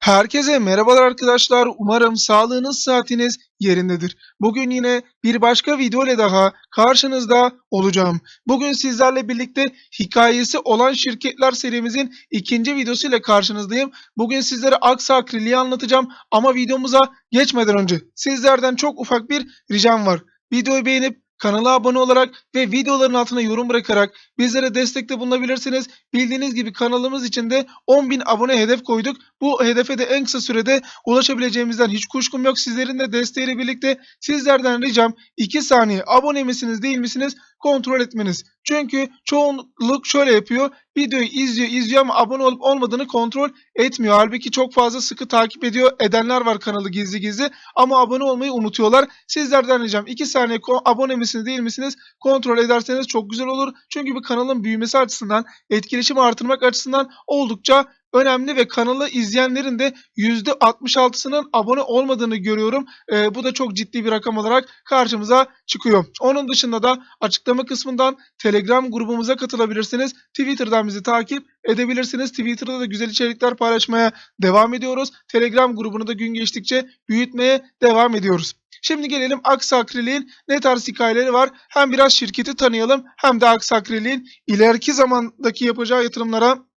Herkese merhabalar arkadaşlar. Umarım sağlığınız, saatiniz yerindedir. Bugün yine bir başka video ile daha karşınızda olacağım. Bugün sizlerle birlikte hikayesi olan şirketler serimizin ikinci videosu ile karşınızdayım. Bugün sizlere Aksa Akriliği anlatacağım ama videomuza geçmeden önce sizlerden çok ufak bir ricam var. Videoyu beğenip kanala abone olarak ve videoların altına yorum bırakarak bizlere destekte bulunabilirsiniz. Bildiğiniz gibi kanalımız için de 10.000 abone hedef koyduk. Bu hedefe de en kısa sürede ulaşabileceğimizden hiç kuşkum yok. Sizlerin de desteğiyle birlikte sizlerden ricam 2 saniye abone misiniz değil misiniz kontrol etmeniz. Çünkü çoğunluk şöyle yapıyor. Videoyu izliyor izliyor ama abone olup olmadığını kontrol etmiyor. Halbuki çok fazla sıkı takip ediyor edenler var kanalı gizli gizli ama abone olmayı unutuyorlar. Sizlerden ricam 2 saniye abone misiniz değil misiniz kontrol ederseniz çok güzel olur. Çünkü bu kanalın büyümesi açısından etkileşimi artırmak açısından oldukça önemli ve kanalı izleyenlerin de %66'sının abone olmadığını görüyorum. Ee, bu da çok ciddi bir rakam olarak karşımıza çıkıyor. Onun dışında da açıklama kısmından Telegram grubumuza katılabilirsiniz. Twitter'dan bizi takip edebilirsiniz. Twitter'da da güzel içerikler paylaşmaya devam ediyoruz. Telegram grubunu da gün geçtikçe büyütmeye devam ediyoruz. Şimdi gelelim Aksakriliğin ne tarz hikayeleri var. Hem biraz şirketi tanıyalım hem de Aksakriliğin ileriki zamandaki yapacağı yatırımlara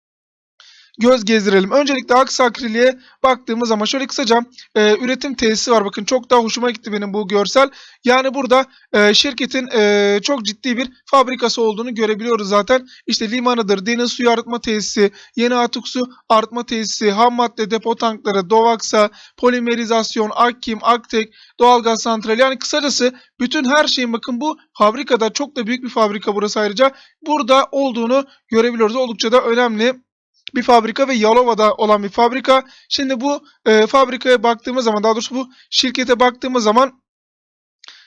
göz gezdirelim. Öncelikle Aksakrili'ye baktığımız zaman şöyle kısaca e, üretim tesisi var. Bakın çok daha hoşuma gitti benim bu görsel. Yani burada e, şirketin e, çok ciddi bir fabrikası olduğunu görebiliyoruz zaten. İşte limanıdır, deniz suyu arıtma tesisi, yeni atık su arıtma tesisi, ham madde depo tankları, Dovaksa, polimerizasyon, Akkim, Aktek, doğalgaz santrali. Yani kısacası bütün her şeyin bakın bu fabrikada çok da büyük bir fabrika burası ayrıca. Burada olduğunu görebiliyoruz. Oldukça da önemli bir fabrika ve Yalova'da olan bir fabrika. Şimdi bu e, fabrikaya baktığımız zaman daha doğrusu bu şirkete baktığımız zaman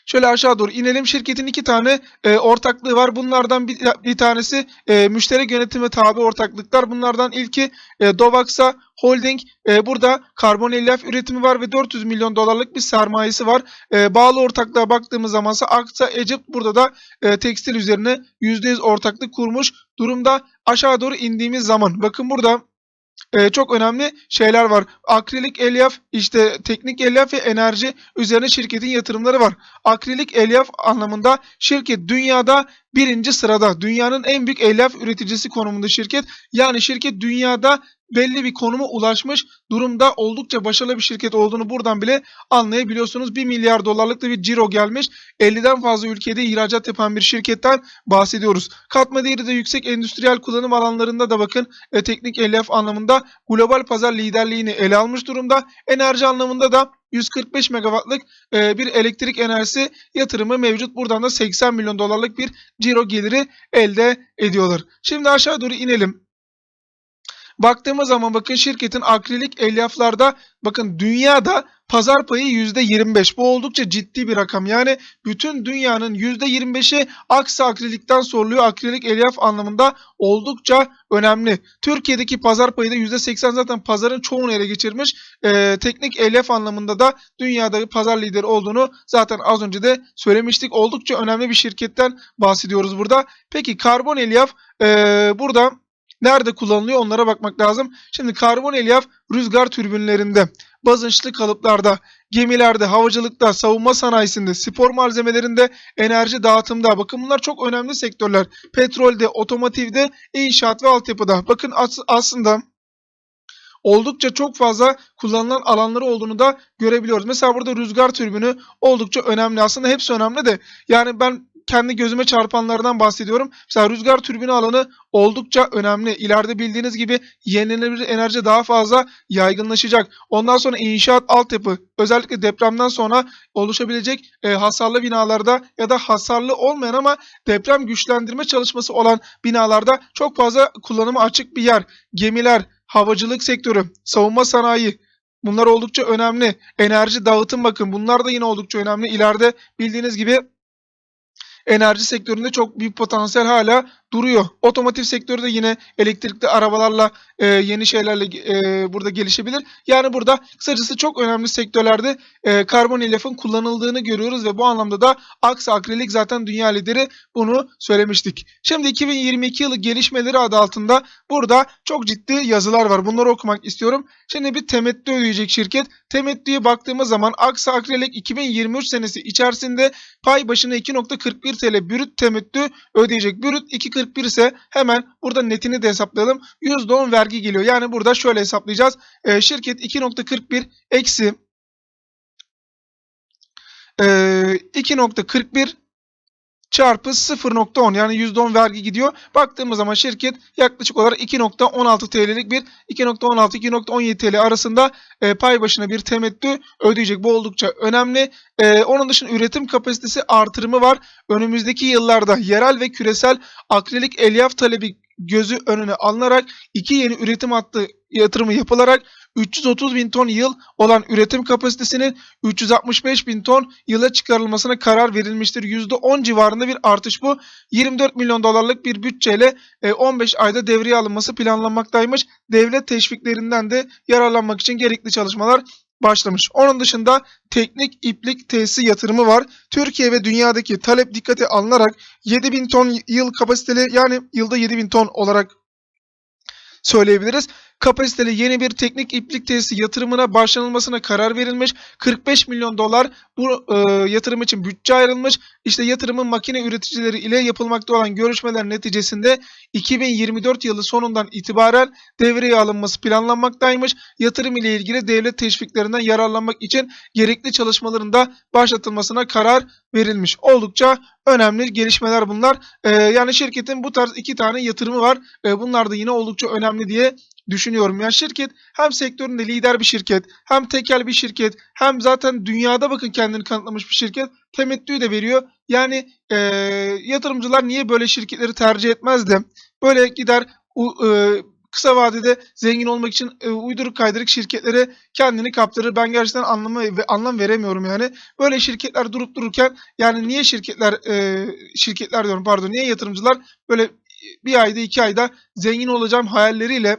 Şöyle aşağı doğru inelim. Şirketin iki tane e, ortaklığı var. Bunlardan bir, bir tanesi e, müşterek yönetime tabi ortaklıklar. Bunlardan ilki e, Dovaksa Holding. E, burada karbon elyaf üretimi var ve 400 milyon dolarlık bir sermayesi var. E, bağlı ortaklığa baktığımız zamansa Aksa Egypt burada da e, tekstil üzerine %100 ortaklık kurmuş durumda. Aşağı doğru indiğimiz zaman bakın burada e, çok önemli şeyler var. Akrilik elyaf, işte teknik elyaf ve enerji üzerine şirketin yatırımları var. Akrilik elyaf anlamında şirket dünyada birinci sırada. Dünyanın en büyük elyaf üreticisi konumunda şirket. Yani şirket dünyada belli bir konuma ulaşmış durumda oldukça başarılı bir şirket olduğunu buradan bile anlayabiliyorsunuz. 1 milyar dolarlık da bir ciro gelmiş. 50'den fazla ülkede ihracat yapan bir şirketten bahsediyoruz. Katma değeri de yüksek endüstriyel kullanım alanlarında da bakın e, teknik elyaf anlamında global pazar liderliğini ele almış durumda. Enerji anlamında da 145 megawattlık e, bir elektrik enerjisi yatırımı mevcut. Buradan da 80 milyon dolarlık bir ciro geliri elde ediyorlar. Şimdi aşağı doğru inelim. Baktığımız zaman bakın şirketin akrilik elyaflarda bakın dünyada pazar payı %25. Bu oldukça ciddi bir rakam. Yani bütün dünyanın %25'i aksa akrilikten soruluyor. Akrilik elyaf anlamında oldukça önemli. Türkiye'deki pazar payı da %80 zaten pazarın çoğunu ele geçirmiş. Ee, teknik elyaf anlamında da dünyada pazar lideri olduğunu zaten az önce de söylemiştik. Oldukça önemli bir şirketten bahsediyoruz burada. Peki karbon elyaf ee, burada Nerede kullanılıyor onlara bakmak lazım. Şimdi karbon elyaf rüzgar türbinlerinde, basınçlı kalıplarda, gemilerde, havacılıkta, savunma sanayisinde, spor malzemelerinde, enerji dağıtımda. Bakın bunlar çok önemli sektörler. Petrolde, otomotivde, inşaat ve altyapıda. Bakın as aslında oldukça çok fazla kullanılan alanları olduğunu da görebiliyoruz. Mesela burada rüzgar türbünü oldukça önemli. Aslında hepsi önemli de yani ben kendi gözüme çarpanlardan bahsediyorum. Mesela rüzgar türbini alanı oldukça önemli. İleride bildiğiniz gibi yenilenebilir enerji daha fazla yaygınlaşacak. Ondan sonra inşaat altyapı özellikle depremden sonra oluşabilecek e, hasarlı binalarda ya da hasarlı olmayan ama deprem güçlendirme çalışması olan binalarda çok fazla kullanıma açık bir yer. Gemiler, havacılık sektörü, savunma sanayi, Bunlar oldukça önemli. Enerji dağıtım bakın bunlar da yine oldukça önemli. İleride bildiğiniz gibi enerji sektöründe çok büyük potansiyel hala duruyor. Otomotiv sektörü de yine elektrikli arabalarla e, yeni şeylerle e, burada gelişebilir. Yani burada kısacası çok önemli sektörlerde e, karbonilafın kullanıldığını görüyoruz ve bu anlamda da Aksa Akrilik zaten dünya lideri bunu söylemiştik. Şimdi 2022 yılı gelişmeleri adı altında burada çok ciddi yazılar var. Bunları okumak istiyorum. Şimdi bir temettü ödeyecek şirket. Temettüye baktığımız zaman Aksa Akrilik 2023 senesi içerisinde pay başına 2.41 TL brüt temettü ödeyecek. Brüt 2.41 ise hemen burada netini de hesaplayalım. %10 vergi geliyor. Yani burada şöyle hesaplayacağız. Ee, şirket 2.41 eksi ee, 2.41 çarpı 0.10 yani %10 vergi gidiyor. Baktığımız zaman şirket yaklaşık olarak 2.16 TL'lik bir 2.16-2.17 TL arasında e, pay başına bir temettü ödeyecek. Bu oldukça önemli. E, onun dışında üretim kapasitesi artırımı var. Önümüzdeki yıllarda yerel ve küresel akrilik elyaf talebi gözü önüne alınarak iki yeni üretim hattı yatırımı yapılarak 330 bin ton yıl olan üretim kapasitesinin 365 bin ton yıla çıkarılmasına karar verilmiştir. %10 civarında bir artış bu. 24 milyon dolarlık bir bütçeyle e, 15 ayda devreye alınması planlanmaktaymış. Devlet teşviklerinden de yararlanmak için gerekli çalışmalar başlamış. Onun dışında teknik iplik tesisi yatırımı var. Türkiye ve dünyadaki talep dikkate alınarak 7000 ton yıl kapasiteli yani yılda 7000 ton olarak söyleyebiliriz. Kapasiteli yeni bir teknik iplik tesisi yatırımına başlanılmasına karar verilmiş. 45 milyon dolar bu e, yatırım için bütçe ayrılmış. İşte yatırımın makine üreticileri ile yapılmakta olan görüşmeler neticesinde 2024 yılı sonundan itibaren devreye alınması planlanmaktaymış. Yatırım ile ilgili devlet teşviklerinden yararlanmak için gerekli çalışmaların da başlatılmasına karar verilmiş. Oldukça önemli gelişmeler bunlar. E, yani şirketin bu tarz iki tane yatırımı var. E, bunlar da yine oldukça önemli diye düşünüyorum. Yani şirket hem sektöründe lider bir şirket, hem tekel bir şirket, hem zaten dünyada bakın kendini kanıtlamış bir şirket. Temettüyü de veriyor. Yani e, yatırımcılar niye böyle şirketleri tercih etmez de böyle gider u, e, kısa vadede zengin olmak için e, uyduruk kaydırık şirketlere kendini kaptırır. Ben gerçekten anlamı ve anlam veremiyorum yani. Böyle şirketler durup dururken yani niye şirketler e, şirketler diyorum pardon niye yatırımcılar böyle bir ayda iki ayda zengin olacağım hayalleriyle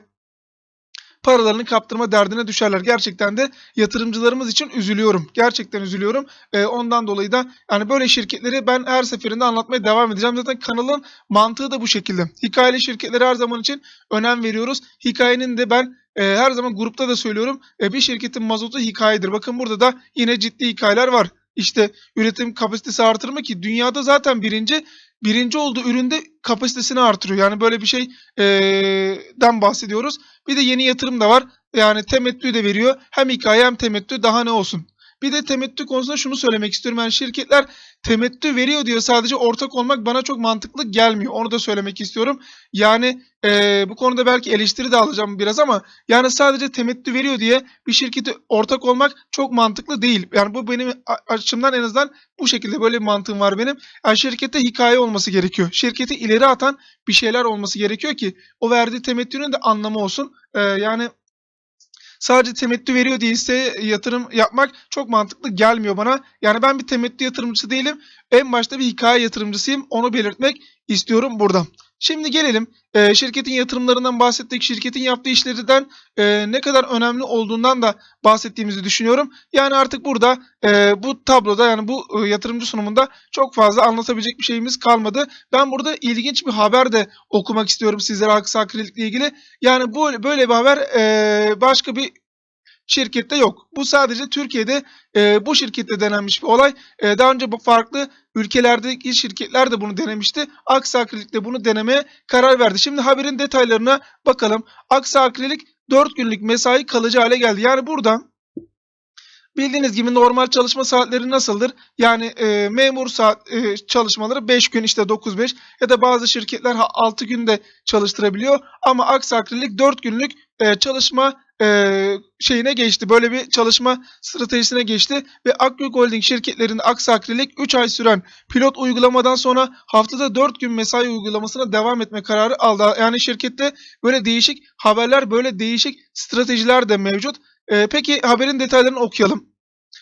paralarını kaptırma derdine düşerler. Gerçekten de yatırımcılarımız için üzülüyorum. Gerçekten üzülüyorum. E, ondan dolayı da yani böyle şirketleri ben her seferinde anlatmaya devam edeceğim. Zaten kanalın mantığı da bu şekilde. Hikayeli şirketleri her zaman için önem veriyoruz. Hikayenin de ben e, her zaman grupta da söylüyorum. E, bir şirketin mazotu hikayedir. Bakın burada da yine ciddi hikayeler var. İşte üretim kapasitesi artırma ki dünyada zaten birinci birinci olduğu üründe kapasitesini artırıyor. Yani böyle bir şeyden bahsediyoruz. Bir de yeni yatırım da var. Yani temettü de veriyor. Hem hikaye hem temettü daha ne olsun. Bir de temettü konusunda şunu söylemek istiyorum. Yani şirketler temettü veriyor diyor sadece ortak olmak bana çok mantıklı gelmiyor. Onu da söylemek istiyorum. Yani e, bu konuda belki eleştiri de alacağım biraz ama yani sadece temettü veriyor diye bir şirkete ortak olmak çok mantıklı değil. Yani bu benim açımdan en azından bu şekilde böyle bir mantığım var benim. Yani şirkette hikaye olması gerekiyor. Şirketi ileri atan bir şeyler olması gerekiyor ki o verdiği temettünün de anlamı olsun. E, yani sadece temettü veriyor değilse yatırım yapmak çok mantıklı gelmiyor bana. Yani ben bir temettü yatırımcısı değilim. En başta bir hikaye yatırımcısıyım. Onu belirtmek istiyorum burada. Şimdi gelelim e, şirketin yatırımlarından bahsettik. Şirketin yaptığı işlerden e, ne kadar önemli olduğundan da bahsettiğimizi düşünüyorum. Yani artık burada e, bu tabloda yani bu e, yatırımcı sunumunda çok fazla anlatabilecek bir şeyimiz kalmadı. Ben burada ilginç bir haber de okumak istiyorum sizlere Aksa Akrilik'le ilgili. Yani bu böyle bir haber e, başka bir şirkette yok. Bu sadece Türkiye'de e, bu şirkette denenmiş bir olay. E, daha önce bu farklı ülkelerdeki şirketler de bunu denemişti. Aksa Akrilik de bunu denemeye karar verdi. Şimdi haberin detaylarına bakalım. Aksa Akrilik 4 günlük mesai kalıcı hale geldi. Yani burada Bildiğiniz gibi normal çalışma saatleri nasıldır? Yani e, memur saat e, çalışmaları 5 gün işte 9-5 ya da bazı şirketler 6 günde çalıştırabiliyor. Ama Aksa Akrilik 4 günlük e, çalışma e, şeyine geçti. Böyle bir çalışma stratejisine geçti ve Akgök Holding şirketlerinde Aksa Akrilik 3 ay süren pilot uygulamadan sonra haftada 4 gün mesai uygulamasına devam etme kararı aldı. Yani şirkette böyle değişik haberler, böyle değişik stratejiler de mevcut. E, peki haberin detaylarını okuyalım.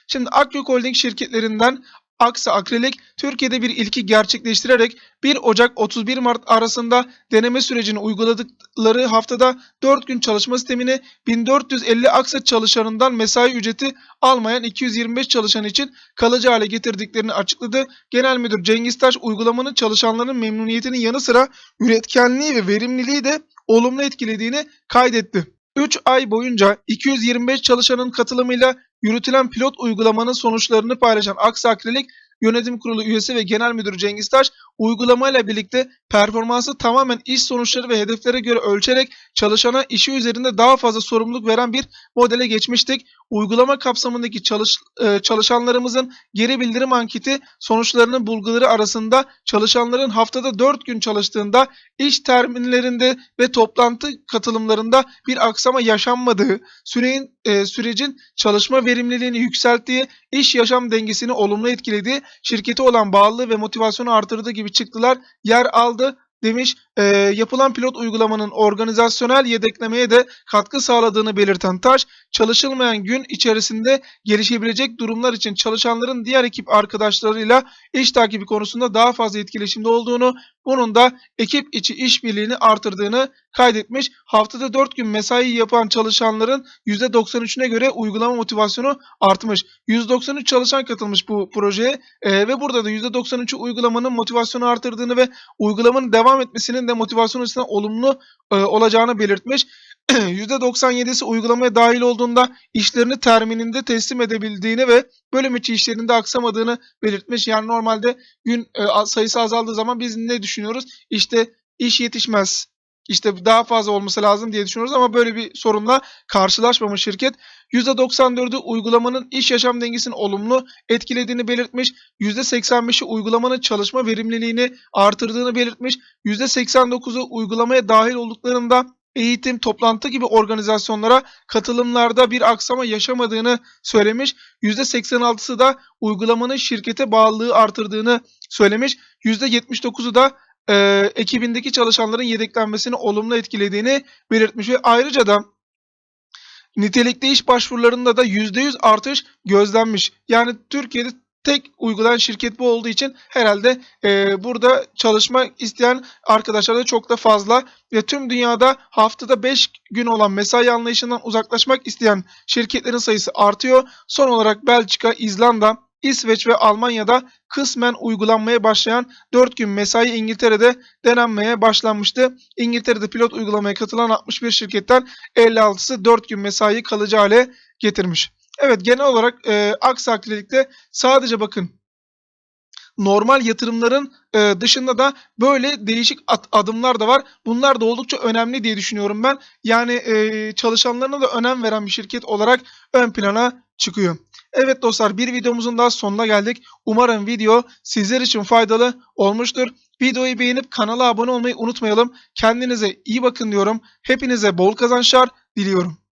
Şimdi Akgök Holding şirketlerinden Aksa Akrilik Türkiye'de bir ilki gerçekleştirerek 1 Ocak 31 Mart arasında deneme sürecini uyguladıkları haftada 4 gün çalışma sistemini 1450 Aksa çalışanından mesai ücreti almayan 225 çalışan için kalıcı hale getirdiklerini açıkladı. Genel Müdür Cengiz Taş uygulamanın çalışanların memnuniyetinin yanı sıra üretkenliği ve verimliliği de olumlu etkilediğini kaydetti. 3 ay boyunca 225 çalışanın katılımıyla yürütülen pilot uygulamanın sonuçlarını paylaşan Aksa Akrilik Yönetim Kurulu üyesi ve Genel Müdürü Cengiz Taş uygulamayla birlikte performansı tamamen iş sonuçları ve hedeflere göre ölçerek çalışana işi üzerinde daha fazla sorumluluk veren bir modele geçmiştik. Uygulama kapsamındaki çalış, e, çalışanlarımızın geri bildirim anketi sonuçlarının bulguları arasında çalışanların haftada 4 gün çalıştığında iş terminlerinde ve toplantı katılımlarında bir aksama yaşanmadığı, süreyin, e, sürecin çalışma verimliliğini yükselttiği, iş yaşam dengesini olumlu etkilediği, şirkete olan bağlılığı ve motivasyonu artırdığı gibi çıktılar yer aldı demiş. E, yapılan pilot uygulamanın organizasyonel yedeklemeye de katkı sağladığını belirten Taş, çalışılmayan gün içerisinde gelişebilecek durumlar için çalışanların diğer ekip arkadaşlarıyla iş takibi konusunda daha fazla etkileşimde olduğunu, bunun da ekip içi işbirliğini artırdığını kaydetmiş. Haftada 4 gün mesai yapan çalışanların %93'üne göre uygulama motivasyonu artmış. 193 çalışan katılmış bu projeye e, ve burada da %93'ü uygulamanın motivasyonu artırdığını ve uygulamanın devam etmesinin de motivasyon açısından olumlu e, olacağını belirtmiş. %97'si uygulamaya dahil olduğunda işlerini termininde teslim edebildiğini ve bölüm içi işlerinde aksamadığını belirtmiş. Yani normalde gün e, sayısı azaldığı zaman biz ne düşünüyoruz? İşte iş yetişmez. İşte daha fazla olması lazım diye düşünüyoruz ama böyle bir sorunla karşılaşmamış şirket. %94'ü uygulamanın iş yaşam dengesini olumlu etkilediğini belirtmiş. %85'i uygulamanın çalışma verimliliğini artırdığını belirtmiş. %89'u uygulamaya dahil olduklarında eğitim, toplantı gibi organizasyonlara katılımlarda bir aksama yaşamadığını söylemiş. %86'sı da uygulamanın şirkete bağlılığı artırdığını söylemiş. %79'u da e, ekibindeki çalışanların yedeklenmesini olumlu etkilediğini belirtmiş ve ayrıca da nitelikli iş başvurularında da %100 artış gözlenmiş. Yani Türkiye'de tek uygulayan şirket bu olduğu için herhalde e, burada çalışmak isteyen arkadaşlar da çok da fazla ve tüm dünyada haftada 5 gün olan mesai anlayışından uzaklaşmak isteyen şirketlerin sayısı artıyor. Son olarak Belçika, İzlanda, İsveç ve Almanya'da kısmen uygulanmaya başlayan 4 gün mesai İngiltere'de denenmeye başlanmıştı. İngiltere'de pilot uygulamaya katılan 61 şirketten 56'sı 4 gün mesai kalıcı hale getirmiş. Evet genel olarak e, aksaklilikte sadece bakın normal yatırımların e, dışında da böyle değişik at, adımlar da var. Bunlar da oldukça önemli diye düşünüyorum ben. Yani e, çalışanlarına da önem veren bir şirket olarak ön plana çıkıyor. Evet dostlar bir videomuzun daha sonuna geldik. Umarım video sizler için faydalı olmuştur. Videoyu beğenip kanala abone olmayı unutmayalım. Kendinize iyi bakın diyorum. Hepinize bol kazançlar diliyorum.